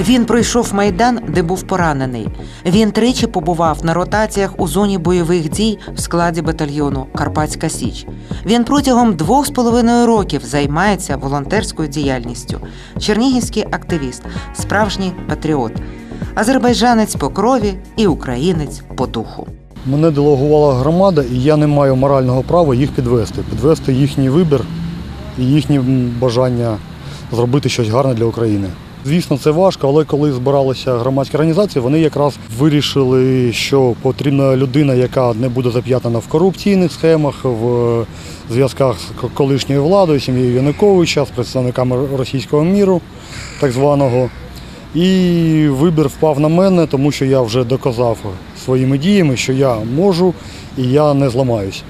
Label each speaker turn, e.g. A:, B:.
A: Він пройшов майдан, де був поранений. Він тричі побував на ротаціях у зоні бойових дій в складі батальйону Карпатська Січ. Він протягом двох з половиною років займається волонтерською діяльністю. Чернігівський активіст, справжній патріот, азербайджанець по крові і українець по духу.
B: Мене делегувала громада, і я не маю морального права їх підвести, підвести їхній вибір і їхнє бажання зробити щось гарне для України. Звісно, це важко, але коли збиралися громадські організації, вони якраз вирішили, що потрібна людина, яка не буде зап'ятана в корупційних схемах, в зв'язках з колишньою владою, сім'єю Януковича, з представниками російського міру, так званого. І вибір впав на мене, тому що я вже доказав своїми діями, що я можу і я не зламаюсь.